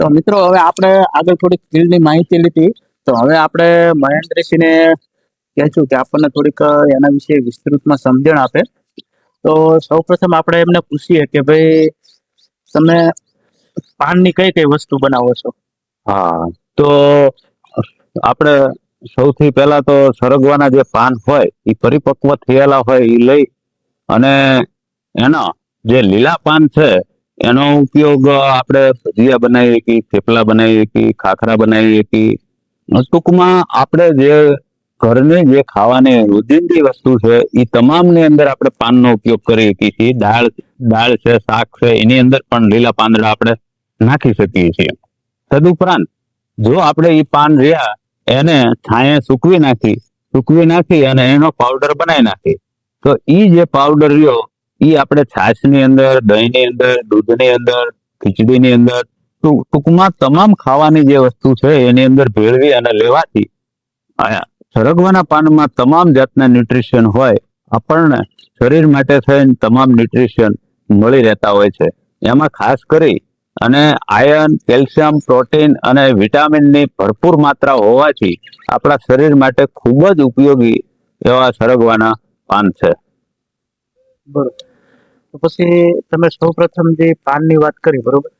તો મિત્રો, હવે આપણે આગળ થોડીક ફિલ્ડની માહિતી લીધી. તો હવે આપણે મહેન્દ્રસિંહને કહેશું કે આપણને થોડીક એના વિશે વિસ્તૃતમાં સમજણ આપે. તો સૌપ્રથમ આપણે એમને પૂછીએ કે ભાઈ, તમે પાનની કઈ કઈ વસ્તુ બનાવો છો? હા, તો આપણે સૌથી પહેલા તો સરગવાના જે પાન હોય એ પરિપક્વ થયેલા હોય એ લઈ અને એના જે લીલા પાન છે એનો ઉપયોગ આપણે ભજીયા બનાવીએ કે થેપલા બનાવીએ કે ખાખરા બનાવીએ કે ટૂંકમાં આપણે જે ઘરની જે ખાવાની રોજિંદી વસ્તુ છે એ તમામની અંદર આપણે પાનનો ઉપયોગ કરીએ શકીએ છીએ દાળ દાળ છે, શાક છે, એની અંદર પણ લીલા પાંદડા આપણે નાખી શકીએ છીએ. તદુપરાંત, જો આપણે એ પાન રહ્યા, એને છાંયે સૂકવી નાખી સૂકવી નાખી અને એનો પાવડર બનાવી નાખી તો એ જે પાવડર રહ્યો ઈ આપણે છાશની અંદર, દહીંની અંદર, દૂધની અંદર, ખીચડીની અંદર ટૂંકમાં તમામ ખાવાની જે વસ્તુ છે એની અંદર ભેળવી અને લેવાથી સરગવાના પાનમાં તમામ જાતના ન્યુટ્રિશન હોય, આપણને શરીર માટે થઈને તમામ ન્યુટ્રિશન મળી રહેતા હોય છે. એમાં ખાસ કરી અને આયર્ન કેલ્શિયમ, પ્રોટીન અને વિટામિનની ભરપૂર માત્રા હોવાથી આપણા શરીર માટે ખૂબ જ ઉપયોગી એવા સરગવાના પાન છે. બરોબર. તો પછી તમે સૌપ્રથમ જે પાનની વાત કરી બરોબર?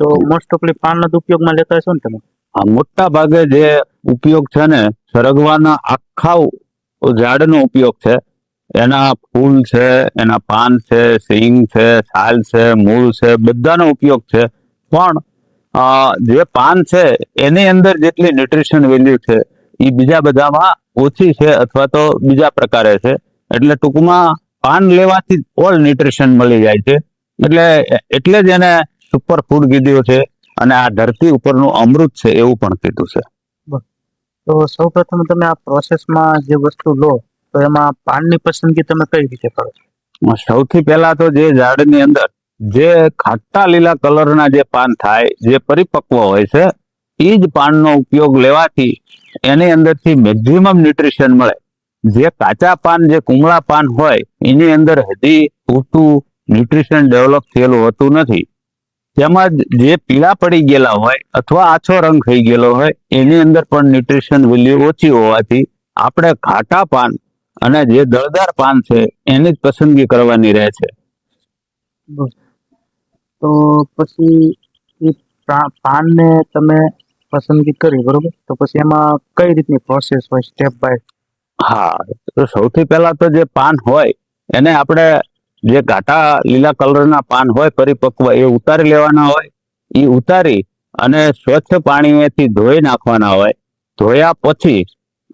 તો મોસ્ટ ઓફલી પાનનો જ ઉપયોગમાં લેતા હશો ને તમે? આ મોટા ભાગે જે ઉપયોગ છે ને સરગવાના આખા ઝાડનો ઉપયોગ છે. એના ફૂલ છે એના પાન છે સિંગ છે છાલ છે મૂળ છે બધાનો ઉપયોગ છે. પણ જે પાન છે એની અંદર જેટલી ન્યુટ્રિશન વેલ્યુ છે એ બીજા બધામાં ઓછી છે અથવા તો બીજા પ્રકારે છે. એટલે ટૂંકમાં પાન લેવાથી ઓલ ન્યુટ્રિશન મળી જાય છે. એટલે એટલે જ એને સુપર ફૂડ કીધું છે અને આ ધરતી ઉપરનું અમૃત છે એવું પણ કીધું છે. તો સૌ પ્રથમ તમે આ પ્રોસેસમાં જે વસ્તુ લો તો એમાં પાનની પસંદગી તમે કઈ રીતે કરો છો? સૌથી પહેલા તો જે ઝાડની અંદર જે ખાટા લીલા કલરના જે પાન થાય જે પરિપક્વ હોય છે એ જ પાનનો ઉપયોગ લેવાથી એની અંદરથી મેક્ઝિમમ ન્યુટ્રિશન મળે. જે કાચા પાન, જે કુમળા પાન હોય, એની અંદર હજી પૂરતું ન્યુટ્રિશન ડેવલપ થયેલું હોતું નથી. તેમજ જે પીળા પડી ગયેલા હોય અથવા આછો રંગ થઈ ગયેલો હોય, એની અંદર પણ ન્યુટ્રિશન વેલ્યુ ઓછી હોવાથી આપણે ઘાટા પાન અને જે દળદાર પાન છે, એની જ પસંદગી કરવાની રહે છે. તો પછી પાનને તમે પસંદગી કરી, બરોબર? તો પછી એમાં કઈ રીતની પ્રોસેસ હોય સ્ટેપ બાય હા, તો સૌથી પહેલા તો જે પાન હોય, એને આપણે જે ઘાટા લીલા કલરના પાન હોય, પરિપક્વ, એ ઉતારી લેવાના હોય. એ ઉતારી અને સ્વચ્છ પાણીથી ધોઈ નાખવાના હોય. ધોયા પછી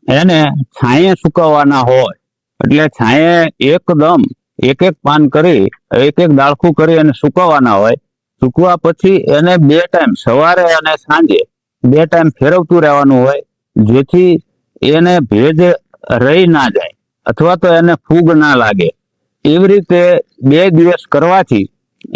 એને છાંયે સુકવવાના હોય. એટલે છાંયે એકદમ એક એક પાન કરી એક એક દાળખું કરી અને સુકવવાના હોય. સૂકવા પછી એને બે ટાઈમ સવારે અને સાંજે બે ટાઈમ ફેરવતું રહેવાનું હોય, જેથી એને ભેજ રહી ના જાય અથવા તો એને ફૂગ ના લાગે. એવી રીતે બે દિવસ કરવાથી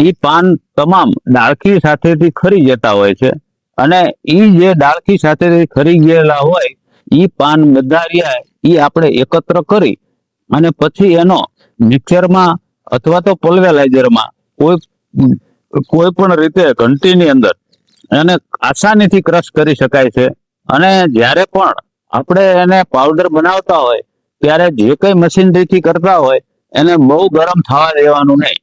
એ પાન તમામ ડાળખી સાથેથી ખરી જતા હોય છે અને એ જે ડાળખી સાથેથી ખરી ગયેલા હોય એ પાન બધા રહ્યા એ આપણે એકત્ર કરી અને પછી એનો મિક્સરમાં અથવા તો પલ્વેલાઇઝરમાં કોઈ કોઈ પણ રીતે ઘંટીની અંદર એને આસાનીથી ક્રશ કરી શકાય છે. અને જ્યારે પણ આપણે એને પાવડર બનાવતા હોય ત્યારે જે કઈ મશીનરીથી કરતા હોય એને બહુ ગરમ થવા દેવાનું નહીં.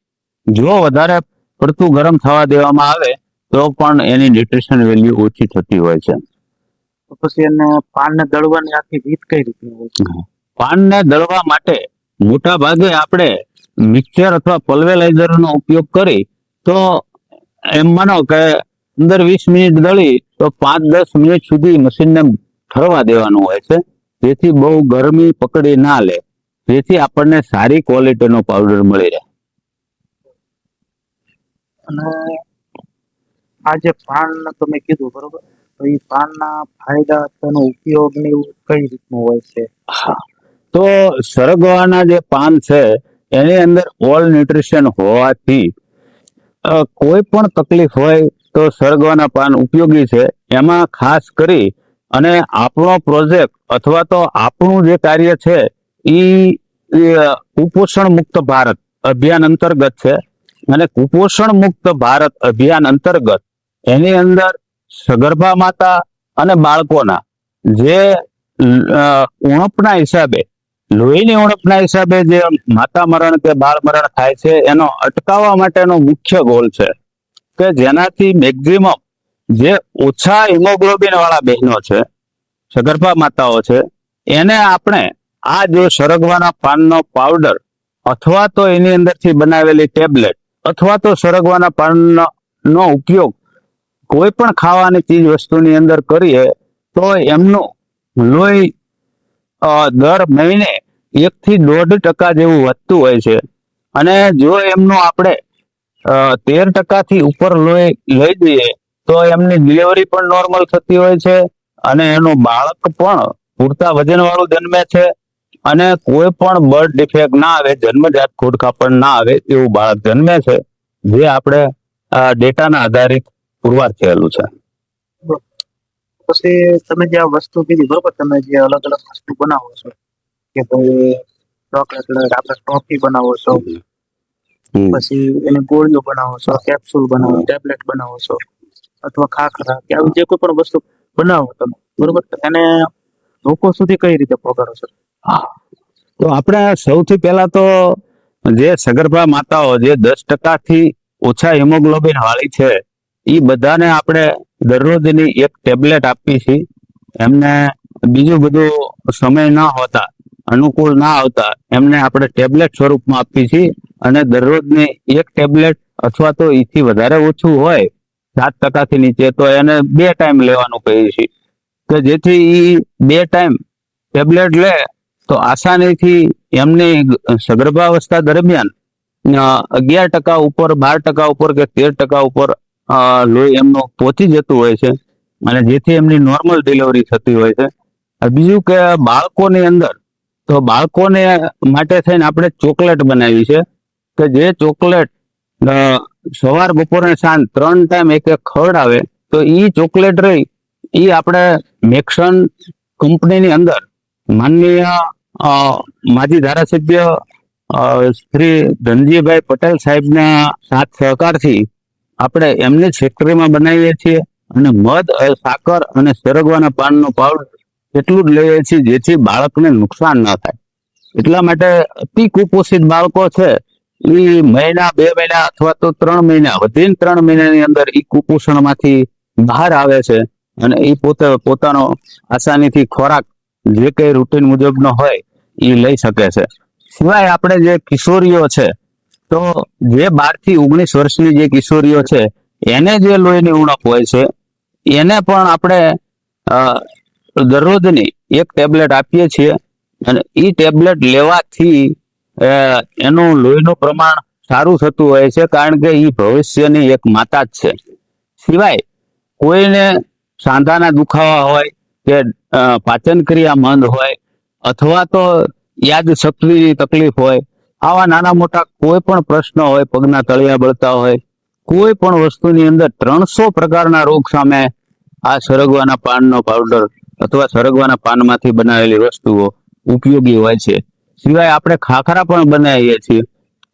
જો વધારે પડતું ગરમ થવા દેવામાં આવે તો પણ એની ન્યુટ્રિશન વેલ્યુ ઓછી થતી હોય છે. પછી એને પાનને દળવાની આખી રીત કઈ રીતની હોય છે? પાનને દળવા માટે મોટા ભાગે આપણે મિક્સર અથવા પલ્વેલાઇઝરનો ઉપયોગ કરી તો એમ માનો કે પંદર વીસ મિનિટ દળી તો પાંચ દસ મિનિટ સુધી મશીનને ઠરવા દેવાનું હોય છે. જેથી બહુ ગરમી પકડી ના લે. જેથી આપણને સારી ક્વોલિટીનો પાવડર મળી રહે. અને આ જે પાન તમે કીધું બરોબર? તો એ પાનના ફાયદા તેનો ઉપયોગ ને એવું કઈ રીતનું હોય છે? હા. તો સરગવાના જે પાન છે એની અંદર ઓલ ન્યુટ્રિશન હોવાથી કોઈ પણ તકલીફ હોય તો સરગવાના પાન ઉપયોગી છે. એમાં ખાસ કરી અને આપણો પ્રોજેક્ટ અથવા તો આપણું જે કાર્ય છે ઈ, કુપોષણ મુક્ત ભારત અભિયાન અંતર્ગત છે. અને કુપોષણ મુક્ત ભારત અભિયાન અંતર્ગત એની અંદર સગર્ભા માતા અને બાળકોના જે ઉણપના હિસાબે લોહીની ઉણપના હિસાબે જે માતા મરણ કે બાળ મરણ થાય છે એનો અટકાવવા માટેનો મુખ્ય ગોલ છે કે જેનાથી મેક્ઝિમમ જે ઓછા હિમોગ્લોબિન વાળા બહેનો છે, સગર્ભા માતાઓ છે, એને આપણે આ જો સરગવાના પાનનો પાવડર અથવા તો એની અંદરથી બનાવેલી ટેબ્લેટ અથવા તો સરગવાના પાનનો ઉપયોગ કોઈ પણ ખાવાની ચીજ વસ્તુની અંદર કરીએ, તો એમનું લોહી દર મહિને એકથી દોઢ ટકા જેવું વધતું હોય છે. અને જો એમનું આપણે તેર ટકાથી ઉપર લોહી લઈ દઈએ તો એમની ડિલિવરી પણ નોર્મલ થતી હોય છે અને એનું બાળક પણ પૂરતા વજન વાળું જન્મે છે અને કોઈ પણ બર્થ ડિફેક્ટ ના આવે જન્મજાત ખોડખાપણ ના આવે એવું બાળક જન્મે છે જે આપણે ડેટાના આધારિત પુરવાર થયેલું છે. પછી તમે જે આ વસ્તુ કીધી બરોબર તમે જે અલગ અલગ વસ્તુ બનાવો છો કે ભાઈ ચોકલેટ આપણે ટોફી બનાવો છો પછી એની ગોળીઓ બનાવો છો કેપ્સ્યુલ બનાવો ટેબ્લેટ બનાવો છો અથવા ખાખરા કે આવી જે કોઈ પણ વસ્તુ બનાવો તમે, બરોબર? એને લોકો સુધી કઈ રીતે પહોંચાડો છો? તો આપણે સૌથી પહેલા તો જે સગર્ભા માતાઓ જે દસ ટકાથી ઓછા હિમોગ્લોબિન વાળી છે એ બધાને આપણે દરરોજની એક ટેબ્લેટ આપી છે એમને બીજું બધું સમય ના હોતા, અનુકૂળ ના આવતા, એમને આપણે ટેબ્લેટ સ્વરૂપમાં આપી છીએ. અને દરરોજની એક ટેબ્લેટ અથવા તો એથી વધારે ઓછું હોય સાત ટકાથી નીચે, તો એને બે ટાઈમ લેવાનું કહીએ છીએ કે જેથી એ બે ટાઈમ ટેબ્લેટ લે, તો આસાનીથી એમની સગર્ભાવસ્થા દરમિયાન અગિયાર ટકા ઉપર, બાર ટકા ઉપર કે તેર ટકા ઉપર લોહી એમનું પહોંચી જતું હોય છે. અને જેથી એમની નોર્મલ ડિલિવરી થતી હોય છે. બીજું કે બાળકોની અંદર, તો બાળકોને માટે થઈને આપણે ચોકલેટ બનાવી છે. કે જે ચોકલેટ સવાર બપોર અને સાંજ ત્રણ ટાઈમ એક એક ખવડાવે, તો એ ચોકલેટ રહી એ આપણે મેક્સન કંપનીની અંદર માનનીય માજી ધારાસભ્ય શ્રી ધનજીભાઈ પટેલ સાહેબના સાથ સહકારથી આપણે એમની ફેક્ટરીમાં બનાવીએ છીએ અને મધ સાકર અને સરગવાના પાનનો પાવડર એટલું જ લઈએ છીએ જેથી બાળકને નુકસાન ન થાય. એટલા માટે અતિ કુપોષિત બાળકો છે એ મહિના, બે મહિના અથવા તો ત્રણ મહિના, વધીને ત્રણ મહિનાની અંદર એ કુપોષણમાંથી બહાર આવે છે અને એ પોતે, પોતાનો આસાનીથી ખોરાક જે કઈ રૂટીન મુજબનો હોય એ લઈ શકે છે. સિવાય આપણે જે કિશોરીઓ છે, તો જે બારથી ઓગણીસ વર્ષની જે કિશોરીઓ છે, એને જે લોહીની ઉણપ હોય છે, એને પણ આપણે દરરોજની એક ટેબ્લેટ આપીએ છીએ અને એ ટેબ્લેટ લેવાથી એનું લોહીનું પ્રમાણ સારું થતું હોય છે કારણ કે એ ભવિષ્યની એક માતા જ છે. સિવાય કોઈને સાંધાના દુખાવા હોય કે પાચન ક્રિયા મંદ હોય અથવા તો યાદ શક્તિની તકલીફ હોય, આવા નાના મોટા કોઈ પણ પ્રશ્ન હોય, પગના તળિયા બળતા હોય, કોઈ પણ વસ્તુની અંદર ત્રણસો પ્રકારના રોગ સામે આ સરગવાના પાનનો પાવડર અથવા સરગવાના પાનમાંથી બનાવેલી વસ્તુઓ ઉપયોગી હોય છે. સિવાય આપણે ખાખરા પણ બનાવીએ છીએ.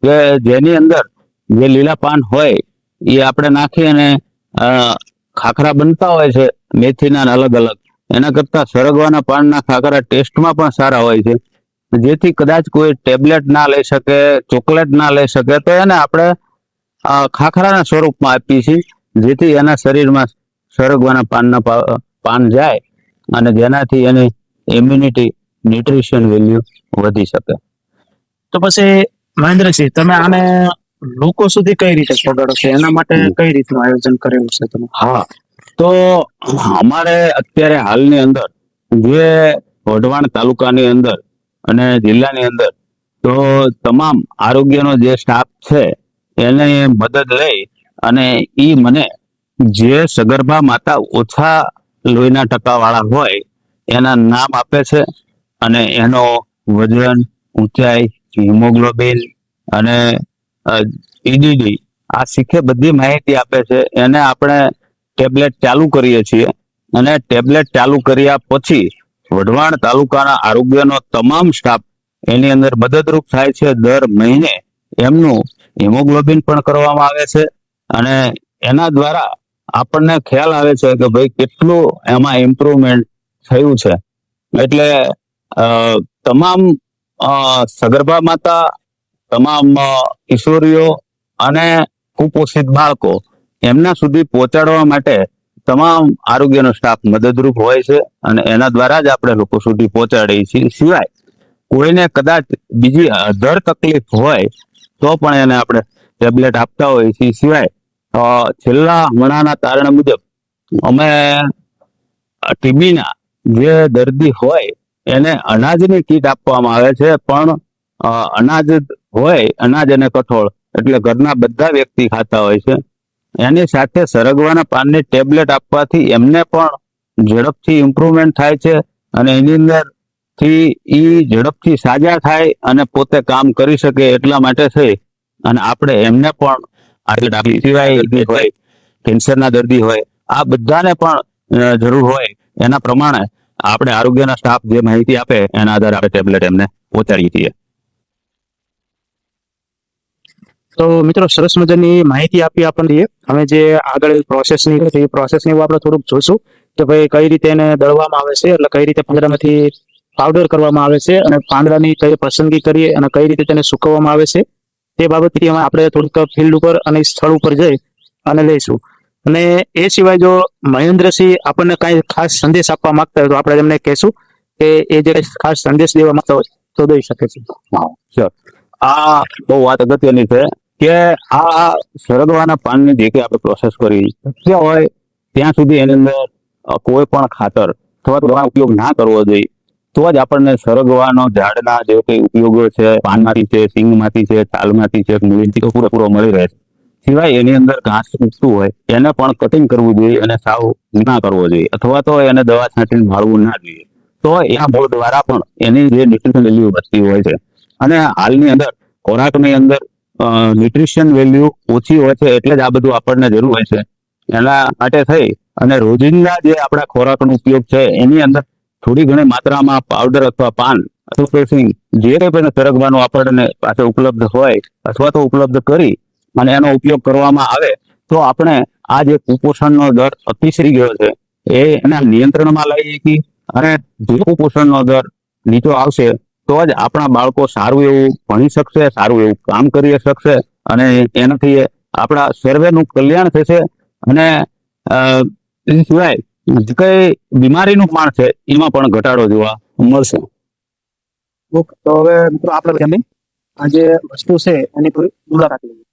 કે જેની અંદર જે લીલા પાન હોય, એ આપણે નાખી અને ખાખરા બનતા હોય છે, મેથીના અલગ અલગ. એના કરતાં સરગવાના પાનના ખાખરા ટેસ્ટમાં પણ સારા હોય છે. જેથી કદાચ કોઈ ટેબ્લેટ ના લઈ શકે, ચોકલેટ ના લઈ શકે, તો એને આપણે ખાખરાના સ્વરૂપમાં આપીએ છીએ. જેથી એના શરીરમાં સરગવાના પાનના પાન જાય અને જેનાથી એની ઇમ્યુનિટી ન્યુટ્રિશન વેલ્યુ વધી શકે. તો પછી મહેન્દ્રસિંહ તમે આને લોકો સુધી કઈ રીતે પહોંચાડો છો? એના માટે કઈ રીતનું આયોજન કરેલું છે તમે હા. તો અમારે અત્યારે હાલની અંદર જે વઢવાણ તાલુકાની અંદર અને જિલ્લાની અંદર તો તમામ આરોગ્યનો જે સ્ટાફ છે એને મદદ લઈ અને એ મને જે સગર્ભા માતા ઓછા લોહીના ટકાવાળા હોય એના નામ આપે છે અને એનો વજન, ઊંચાઈ, હિમોગ્લોબિન અને ઈડીડી આ શીખે બધી માહિતી આપે છે. એને આપણે ટેબ્લેટ ચાલુ કરીએ છીએ. અને ટેબ્લેટ ચાલુ કર્યા પછી વઢવાણ તાલુકાના આરોગ્યનો તમામ સ્ટાફ એની અંદર મદદરૂપ થાય છે દર મહિને. એમનું હિમોગ્લોબિન પણ કરવામાં આવે છે. અને એના દ્વારા આપણને ખ્યાલ આવે છે કે ભાઈ કેટલું એમાં ઇમ્પ્રુવમેન્ટ થયું છે. એટલે તમામ સગર્ભા માતા, તમામ કિશોરીઓ અને કુપોષિત બાળકો એમના સુધી પહોંચાડવા માટે તમામ આરોગ્યનો સ્ટાફ મદદરૂપ હોય છે અને એના દ્વારા જ આપણે લોકો સુધી પહોંચાડીએ છીએ. સિવાય કોઈને કદાચ બીજી અધર તકલીફ હોય તો પણ એને આપણે ટેબ્લેટ આપતા હોઈએ છીએ. સિવાય છેલ્લા હમણાંના તારણ મુજબ અમે ટીબીના જે દર્દી હોય એને અનાજની કીટ આપવામાં આવે છે, પણ અનાજ હોય, અનાજ અને કઠોળ, એટલે ઘરના બધા વ્યક્તિ ખાતા હોય છે. એની સાથે સરગવાના પાનની ટેબ્લેટ આપવાથી એમને પણ ઝડપથી ઇમ્પ્રુવમેન્ટ થાય છે અને એની અંદરથી એ ઝડપથી સાજા થાય અને પોતે કામ કરી શકે એટલા માટે થઈ અને આપણે એમને પણ આગળ આપી હોય કેન્સરના દર્દી હોય, આ બધાને પણ જરૂર હોય. એના પ્રમાણે આપણે આરોગ્યના સ્ટાફ જે માહિતી આપે, એના આધારે આપણે ટેબ્લેટ એમને પહોંચાડીએ છીએ. તો મિત્રો, સરસ મજાની માહિતી આપી આપણને હવે જે આગળ પ્રોસેસની છે, એ પ્રોસેસની આપણે થોડુંક જોઈશું કે ભાઈ કઈ રીતે એને દળવામાં આવે છે, એટલે કઈ રીતે પાંદડામાંથી પાવડર કરવામાં આવે છે અને પાંદડાની કઈ પસંદગી કરીએ અને કઈ રીતે તેને સુકવવામાં આવે છે, તે બાબતથી અમે આપણે થોડુંક ફિલ્ડ ઉપર અને સ્થળ ઉપર જઈ અને લઈશું. અને એ સિવાય જો મહેન્દ્રસિંહ આપણને કાંઈ ખાસ સંદેશ આપવા માંગતા હોય તો આપણે એમને કહેશું કે એ જે ખાસ સંદેશ દેવા માંગતા હોય તો દઈ શકે છે. આ બહુ વાત અગત્યની છે કે આ સરગવાના પાનની જે કંઈ આપણે પ્રોસેસ કરી શક્ય હોય ત્યાં સુધી એની અંદર કોઈ પણ ખાતર અથવા દવાનો ઉપયોગ ના કરવો જોઈએ. તો જ આપણને સરગવાનો ઝાડના જે કંઈ ઉપયોગો છે, પાનમાંથી છે, સિંગમાંથી છે, તાલમાંથી છે, મૂળીથી પૂરેપૂરો મળી રહે છે. સિવાય એની અંદર ઘાસ ઉગતું હોય, એને પણ કટિંગ કરવું જોઈએ અને સાવ ના કરવો જોઈએ. અથવા તો એને દવા છાંટીને માળવું ના જોઈએ. તો એના બોર્ડ દ્વારા પણ એની જે ન્યુટ્રિશન વેલ્યુ વધતી હોય છે. અને હાલની અંદર ખોરાકની અંદર ન્યુટ્રિશન વેલ્યુ ઓછી હોય છે એટલે જ આ બધું આપણને જરૂર હોય છે. એના માટે થઈ અને રોજિંદા જે આપણા ખોરાકનો ઉપયોગ છે, એની અંદર થોડી ઘણી માત્રામાં પાવડર અથવા પાન અથવા પ્રેસિંગ જે કંઈ પણ સરગવાનું આપણને પાસે ઉપલબ્ધ હોય અથવા તો ઉપલબ્ધ કરી અને એનો ઉપયોગ કરવામાં આવે, તો આપણે આ જે કુપોષણનો દર અતિશરી ગયો છે, એ એના નિયંત્રણમાં લઈ શકીએ અને જો કુપોષણનો દર નીચો આવશે, તો જ આપણા બાળકો સારું એવું ભણી શકશે, સારું એવું કામ કરી શકશે અને એનાથી આપણા સર્વેનું કલ્યાણ થશે અને એ સિવાય જે કઈ બીમારીનું પણ છે, એમાં પણ ઘટાડો જોવા મળશે. તો હવે મિત્રો, આપણે આ જે વસ્તુ છે, એની પૂરી મુલાકાત લઈએ.